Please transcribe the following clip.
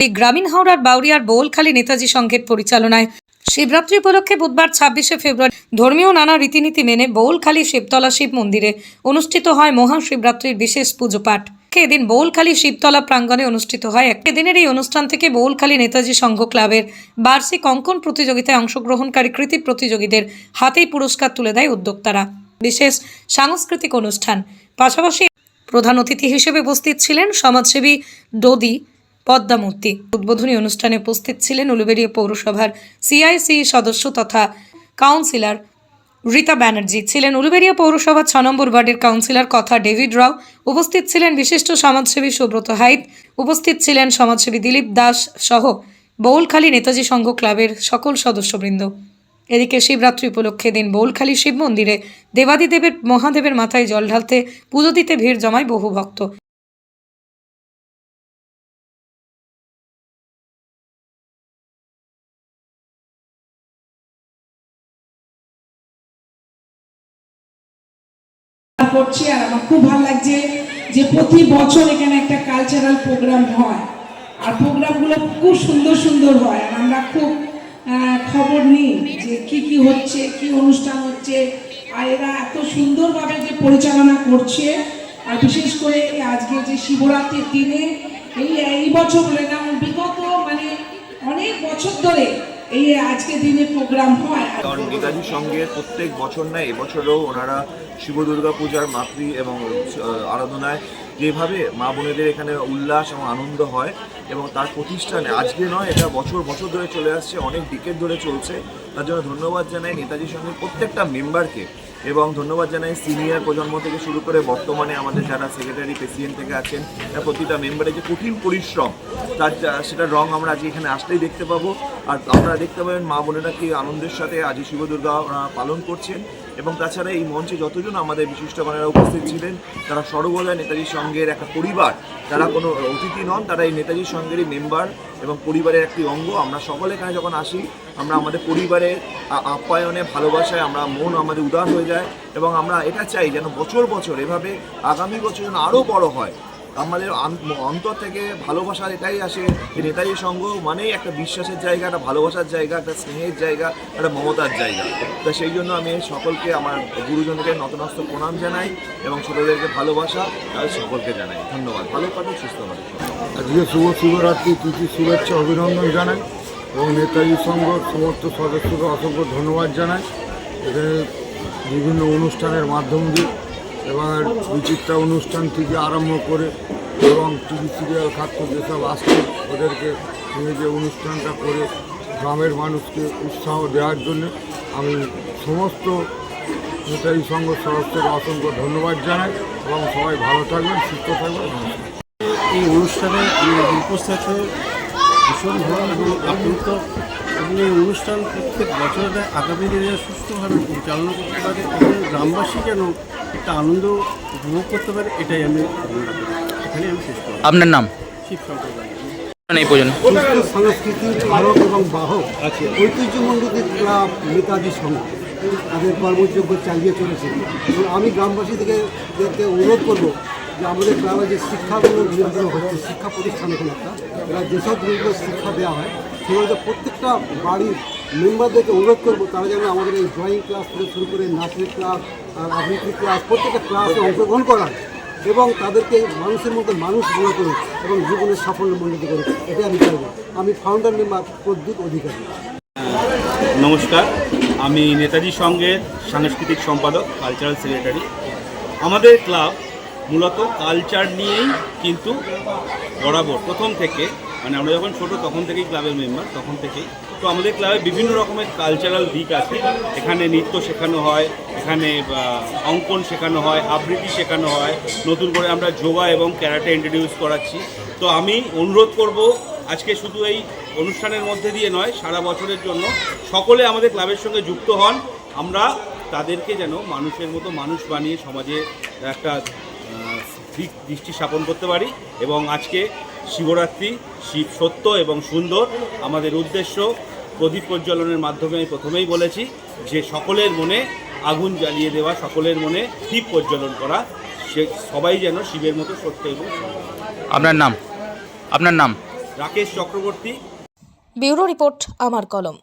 এই গ্রামীণ হাওড়ার বাউরিয়ার বোলখালী নেতাজি সংঘের পরিচালনায় শিবরাত্রি উপলক্ষে বুধবার ছাব্বিশে ফেব্রুয়ারি ধর্মীয় নানা রীতিনীতি মেনে বৌলখালী শিবতলা শিব মন্দিরে অনুষ্ঠিত হয় মহাশিবরাত্রির বিশেষ পুজো পাঠ। এদিন বৌলখালী শিবতলা প্রাঙ্গণে অনুষ্ঠিত হয় একটি দিনের এই অনুষ্ঠান থেকে বৌলখালী নেতাজি সংঘ ক্লাবের বার্ষিক অঙ্কন প্রতিযোগিতায় অংশগ্রহণকারী কৃতি প্রতিযোগীদের হাতেই পুরস্কার তুলে দেয় উদ্যোক্তারা। বিশেষ সাংস্কৃতিক অনুষ্ঠান। পাশাপাশি প্রধান অতিথি হিসেবে উপস্থিত ছিলেন সমাজসেবী দদি পদ্মামূর্তি। উদ্বোধনী অনুষ্ঠানে উপস্থিত ছিলেন উলুবেড়িয়া পৌরসভার সিআইসি সদস্য তথা কাউন্সিলর রীতা ব্যানার্জি। ছিলেন উলুবেড়িয়া পৌরসভার ছ নম্বর ওয়ার্ডের কাউন্সিলর কথা ডেভিড রাও। উপস্থিত ছিলেন বিশিষ্ট সমাজসেবী সুব্রত হাইত। উপস্থিত ছিলেন সমাজসেবী দিলীপ দাস সহ বৌলখালী নেতাজি সংঘ ক্লাবের সকল সদস্যবৃন্দ। এদিকে শিবরাত্রি উপলক্ষে দিন বৌলখালী শিব মন্দিরে দেবাদিদেবের মহাদেবের মাথায় জল ঢালতে পুজো দিতে ভিড় জমায় বহু ভক্ত। করছি আর আমার খুব ভালো লাগছে যে প্রতি বছর এখানে একটা কালচারাল প্রোগ্রাম হয়। আর প্রোগ্রামগুলো খুব সুন্দর সুন্দর হয় আর আমরা খুব খবর নিই যে কি কি হচ্ছে, কি অনুষ্ঠান হচ্ছে। আর এরা এত সুন্দরভাবে যে পরিচালনা করছে। আর বিশেষ করে আজকে যে শিবরাত্রির দিনে, এই এই বছর বলে না বিগত মানে অনেক বছর ধরে এই আজকে দিনে প্রোগ্রাম হয়। কারণ নেতাজির সঙ্গে প্রত্যেক বছর নয়, এবছরও ওনারা শিব দুর্গা পূজার মাতৃ এবং আরাধনায় যেভাবে মা বোনেদের এখানে উল্লাস এবং আনন্দ হয় এবং তার প্রতিষ্ঠানে, আজকে নয়, এটা বছর বছর ধরে চলে আসছে, অনেক ডিকেট ধরে চলছে। তার জন্য ধন্যবাদ জানাই নেতাজির সঙ্গে প্রত্যেকটা মেম্বারকে এবং ধন্যবাদ জানাই সিনিয়র প্রজন্ম থেকে শুরু করে বর্তমানে আমাদের যারা সেক্রেটারি প্রেসিডেন্ট থেকে আছেন প্রতিটা মেম্বারের যে কঠিন পরিশ্রম, তার সেটার রং আমরা আজকে এখানে আসলেই দেখতে পাবো। আর আপনারা দেখতে পাবেন মা বোনেরা কি আনন্দের সাথে আজ শিব দুর্গা পালন করছেন এবং তাছাড়া এই মঞ্চে যতজন আমাদের বিশিষ্ট বিশিষ্টগণেরা উপস্থিত ছিলেন, তারা সর্বদা নেতাজির সঙ্গের একটা পরিবার। তারা কোনো অতিথি নন, তারা এই নেতাজির সঙ্গেরই মেম্বার এবং পরিবারের একটি অঙ্গ। আমরা সকলে এখানে যখন আসি, আমরা আমাদের পরিবারের আপ্যায়নে, ভালোবাসায় আমরা মন আমাদের উদার হয়ে যায় এবং আমরা এটা চাই যেন বছর বছর এভাবে আগামী বছর যেন আরও বড় হয়। আমাদের অন্তর থেকে ভালোবাসা এটাই আসে যে নেতাজি সংঘ মানেই একটা বিশ্বাসের জায়গা, একটা ভালোবাসার জায়গা, একটা স্নেহের জায়গা, একটা মমতার জায়গা। তা সেই জন্য আমি সকলকে, আমার গুরুজনকে নতনস্ত প্রণাম জানাই এবং ছোটদেরকে ভালোবাসা, তাদের সকলকে জানাই। ধন্যবাদ। ভালো কাটুক সুস্থ কাটুক আজকে শুভ শিবরাত্রি তিথি শুভেচ্ছা, অভিনন্দন জানাই এবং নেতাজি সংঘ সমস্ত সদস্যকে অসংখ্য ধন্যবাদ জানাই। এখানে বিভিন্ন অনুষ্ঠানের মাধ্যম দিয়ে এবং বিচিত্রা অনুষ্ঠান থেকে আরম্ভ করে এবং টিভি সিরিয়াল খাদ্য যেসব আসছে ওদেরকে যে অনুষ্ঠানটা করে গ্রামের মানুষকে উৎসাহ দেওয়ার জন্য। আমি সমস্ত নেতাজি সংঘ সদস্যকে অসংখ্য ধন্যবাদ জানাই এবং সবাই ভালো থাকবেন, সুস্থ থাকবেন এই অনুষ্ঠানে উপস্থিত ভীষণ ভালো এবং এবং এই অনুষ্ঠান প্রত্যেক বছর দেয় আগামী দিনে সুস্থভাবে পরিচালনা করতে পারে এবং গ্রামবাসী যেন একটা আনন্দ উপভোগ করতে পারে এটাই আমি এখানে আমি শেষ করব আপনার নাম? শিব সম্প্রদায় এই পর্যন্ত। সংস্কৃতির ধারক এবং বাহক আছে ঐতিহ্যমণ্ডিত ক্লাব নেতাজি সংঘ তাদের কর্মযোগ্য চালিয়ে চলেছে। এবং আমি গ্রামবাসী থেকে দেখতে অনুরোধ করব যে আমাদের গ্রামে যে শিক্ষাগুলো নিয়ন্ত্রণ হচ্ছে শিক্ষা প্রতিষ্ঠান এখানে একটা এরা যেসব শিক্ষা দেওয়া হয় সেগুলোতে প্রত্যেকটা বাড়ির মেম্বারদেরকে অনুরোধ করব, তারা যেন আমাদের এই ড্রয়িং ক্লাস থেকে শুরু করে নাচের ক্লাস আর আবৃত্তির ক্লাস প্রত্যেকটা ক্লাসে অংশগ্রহণ করায় এবং তাদেরকে মানুষের মধ্যে মানুষ গড়ে করুক এবং জীবনের সাফল্য মণ্ডিত করুক, এটাই আমি চাইব। আমি ফাউন্ডার মেম্বার প্রদ্যুৎ অধিকারী। নমস্কার, আমি নেতাজি সংঘের সাংস্কৃতিক সম্পাদক কালচারাল সেক্রেটারি আমাদের ক্লাব মূলত কালচার নিয়েই কিন্তু বরাবর, প্রথম থেকে মানে আমরা যখন ছোট তখন থেকেই ক্লাবের মেম্বার, তখন থেকেই। তো আমাদের ক্লাবে বিভিন্ন রকমের কালচারাল দিক আছে। এখানে নৃত্য শেখানো হয়, এখানে অঙ্কন শেখানো হয়, আবৃত্তি শেখানো হয়। নতুন করে আমরা যোগা এবং ক্যারাটে ইন্ট্রোডিউস করাচ্ছি। তো আমি অনুরোধ করব, আজকে শুধু এই অনুষ্ঠানের মধ্যে দিয়ে নয়, সারা বছরের জন্য সকলে আমাদের ক্লাবের সঙ্গে যুক্ত হন। আমরা তাদেরকে যেন মানুষের মতো মানুষ বানিয়ে সমাজে একটা দৃষ্টি স্থাপন করতে পারি। এবং আজকে শিবরাত্রি শিব সত্য এবং সুন্দর। আমাদের উদ্দেশ্য প্রদীপ প্রজ্বলনের মাধ্যমে আমি প্রথমেই বলেছি যে সকলের মনে আগুন জ্বালিয়ে দেওয়া সকলের মনে দীপ প্রজ্বলন করা সে সবাই যেন শিবের মতো সত্য এবং আপনার নাম? আপনার নাম? রাকেশ চক্রবর্তী। ব্যুরো রিপোর্ট আমার কলম।